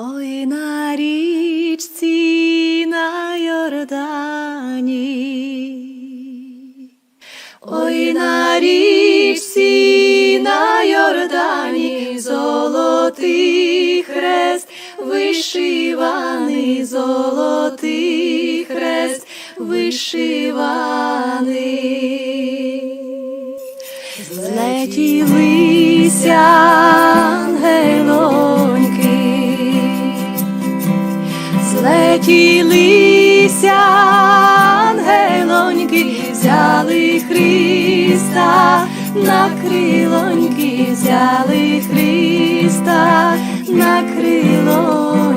Ой на річці на Йордані, ой на річці на Йордані, золотий хрест, вишиваний, золотий хрест, вишиваний. Злетілися ангелоньки, злетілися ангелоньки, взяли Христа на крилоньки, взяли Христа на крилоньки,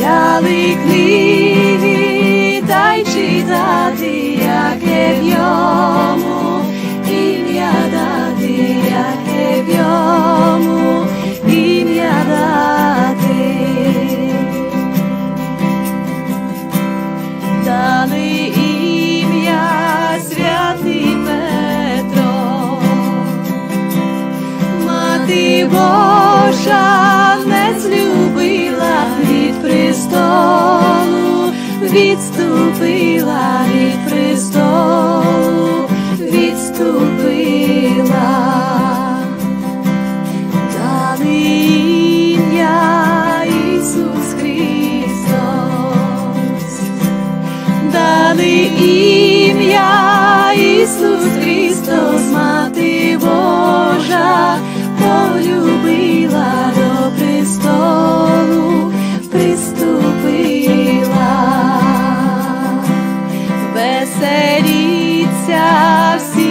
взяли книги та й читати, яке в йому ім'я дати, яке в йому ім'я дати. Дали ім'я святий Петро, Мати Божа престолу, відступила від престолу, відступила. Дали ім'я Ісус Христос дали ім'я Ісус Христос, See.